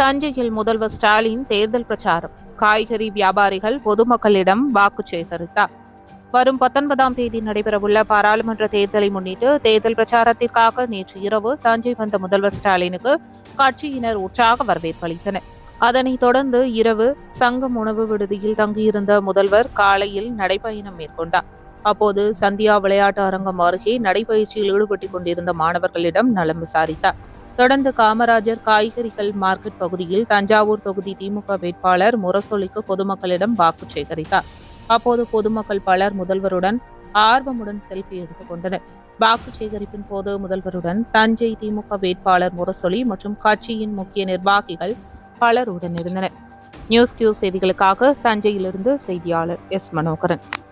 தஞ்சையில் முதல்வர் ஸ்டாலின் தேர்தல் பிரச்சாரம். காய்கறி வியாபாரிகள் பொதுமக்களிடம் வாக்கு சேகரித்தார். வரும் பத்தொன்பதாம் தேதி நடைபெறவுள்ள பாராளுமன்ற தேர்தலை முன்னிட்டு தேர்தல் பிரச்சாரத்திற்காக நேற்று இரவு தஞ்சை வந்த முதல்வர் ஸ்டாலினுக்கு கட்சியினர் உற்சாக வரவேற்பு அளித்தனர். அதனைத் தொடர்ந்து இரவு சங்கம் உணவு விடுதியில் தங்கியிருந்த முதல்வர் காலையில் நடைபயணம் மேற்கொண்டார். அப்போது சந்தியா விளையாட்டு அரங்கம் அருகே நடைபயிற்சியில் ஈடுபட்டுக் கொண்டிருந்த மாணவர்களிடம் நலம் விசாரித்தார். தொடர்ந்து காமராஜர் காய்கறிகள் மார்க்கெட் பகுதியில் தஞ்சாவூர் தொகுதி திமுக வேட்பாளர் முரசொலிக்கு பொதுமக்களிடம் வாக்கு சேகரித்தார். அப்போது பொதுமக்கள் பலர் முதல்வருடன் ஆர்வமுடன் செல்ஃபி எடுத்துக் கொண்டனர். வாக்கு சேகரிப்பின் போது முதல்வருடன் தஞ்சை திமுக வேட்பாளர் முரசொலி மற்றும் கட்சியின் முக்கிய நிர்வாகிகள் பலர் உடனிருந்தனர் நியூஸ் கியூ செய்திகளுக்காக தஞ்சையிலிருந்து செய்தியாளர் எஸ். மனோகரன்.